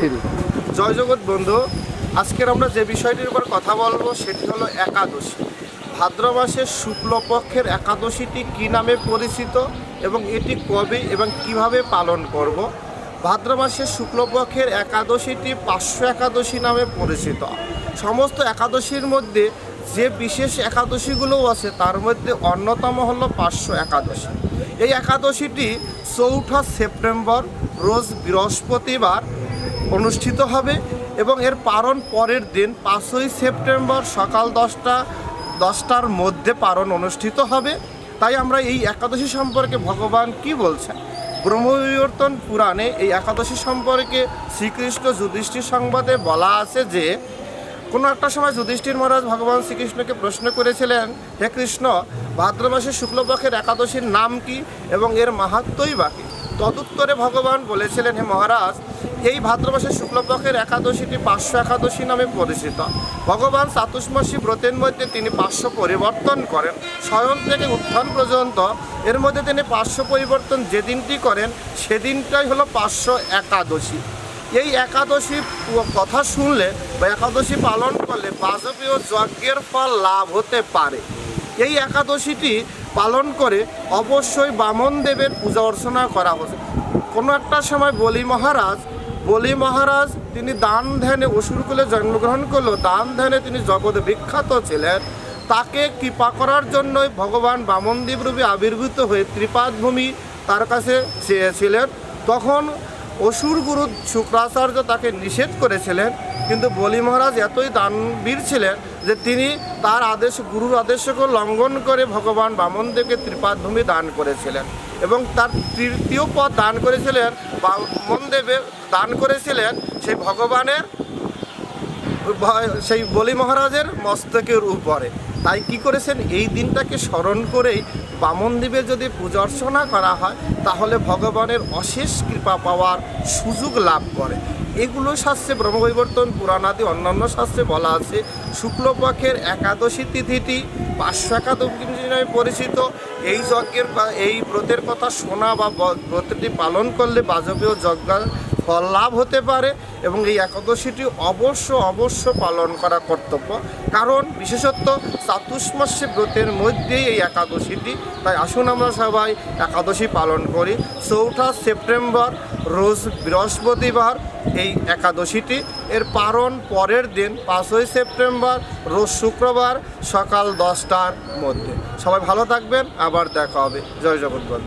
Three জয় জগৎ বন্ধু, আজকের আমরা যে বিষয়টির উপর কথা বলব সেটি হলো একাদশী। ভাদ্র মাসের শুক্লপক্ষের একাদশীটি কি নামে পরিচিত এবং এটি কবে এবং কীভাবে পালন করব? ভাদ্র মাসের শুক্লপক্ষের একাদশীটি পাঁচশো একাদশী নামে পরিচিত। সমস্ত একাদশীর মধ্যে যে বিশেষ একাদশীগুলোও আছে তার মধ্যে অন্যতম হলো পাঁচশো একাদশী। এই একাদশীটি চৌঠা সেপ্টেম্বর, রোজ বৃহস্পতিবার অনুষ্ঠিত হবে এবং এর পারণ পরের দিন পাঁচই সেপ্টেম্বর সকাল দশটা, দশটার মধ্যে পারণ অনুষ্ঠিত হবে। তাই আমরা এই একাদশী সম্পর্কে ভগবান কি বলছেন? ব্রহ্মবিবর্তন পুরাণে এই একাদশী সম্পর্কে শ্রীকৃষ্ণ যুধিষ্ঠির সংবাদে বলা আছে যে, কোনো একটা সময় যুধিষ্ঠির মহারাজ ভগবান শ্রীকৃষ্ণকে প্রশ্ন করেছিলেন, হে কৃষ্ণ, ভাদ্র মাসের শুক্লপক্ষের একাদশীর নাম কি এবং এর মাহাত্মই বাকি তদুত্তরে ভগবান বলেছিলেন, হে মহারাজ এই ভাদ্র মাসের শুক্লপক্ষের একাদশীটি পাঁচশো একাদশী নামে পরিচিত। ভগবান চাতুষ্মাসী ব্রতের মধ্যে তিনি পাঁচশো পরিবর্তন করেন। স্বয়ং থেকে উত্থান পর্যন্ত এর মধ্যে তিনি পাঁচশো পরিবর্তন যেদিনটি করেন, সেদিনটাই হলো পাঁচশো একাদশী। এই একাদশী কথা শুনলে বা একাদশী পালন করলে বাজপেয় যজ্ঞের ফল লাভ হতে পারে। এই একাদশীটি পালন করে অবশ্যই বামন দেবের পূজা অর্চনা করা হচ্ছে। কোনো একটা সময় বলি মহারাজ বলি মহারাজ, তিনি দান ধ্যানে অসুরকুলে জন্মগ্রহণ করল। দান ধ্যানে তিনি জগৎ বিখ্যাত ছিলেন। তাকে কৃপা করার জন্যই ভগবান বামনদেব রূপে আবির্ভূত হয়ে ত্রিপাদভূমি তার কাছে চেয়েছিলেন। তখন অসুর গুরু শুক্রাচার্য তাকে নিষেধ করেছিলেন, কিন্তু বলি মহারাজ এতই দানবীর ছিলেন যে তিনি তার আদেশ, গুরুর আদেশকে লঙ্ঘন করে ভগবান বামনদেবকে ত্রিপাদভূমি দান করেছিলেন এবং তার তৃতীয় পদ দান করেছিলেন বামনদেবে দান করেছিলেন সেই ভগবানের, সেই বলি মহারাজের মস্তকের উপরে। তাই কি করেছেন? এই দিনটাকে স্মরণ করেই বামনদ্বীপে যদি পূজা অর্চনা করা হয়, তাহলে ভগবানের অশেষ কৃপা পাওয়ার সুযোগ লাভ করে। এগুলো শাস্ত্রে ব্রহ্মবৈবর্তন পুরাণাদি অন্যান্য শাস্ত্রে বলা আছে। শুক্লপক্ষের একাদশী তিথিটি পাঁচশো একাদশী নামে পরিচিত। এই যজ্ঞের এই ব্রতের কথা শোনা বা ব- ব্রতটি পালন করলে বাজপেয় যজ্ঞ ফল লাভ হতে পারে এবং এই একাদশীটি অবশ্য অবশ্য পালন করা কর্তব্য। কারণ বিশেষত চাতুষ্মাসে ব্রতের মধ্যেই এই একাদশীটি। তাই আসুন আমরা সবাই একাদশী পালন করি। চৌঠা সেপ্টেম্বর, রোজ বৃহস্পতিবার এই একাদশীটি। এর পারণ পরের দিন, পাঁচই সেপ্টেম্বর, রোজ শুক্রবার সকাল দশটার মধ্যে। সবাই ভালো থাকবেন, আবার দেখা হবে। জয় জগৎবন্ধু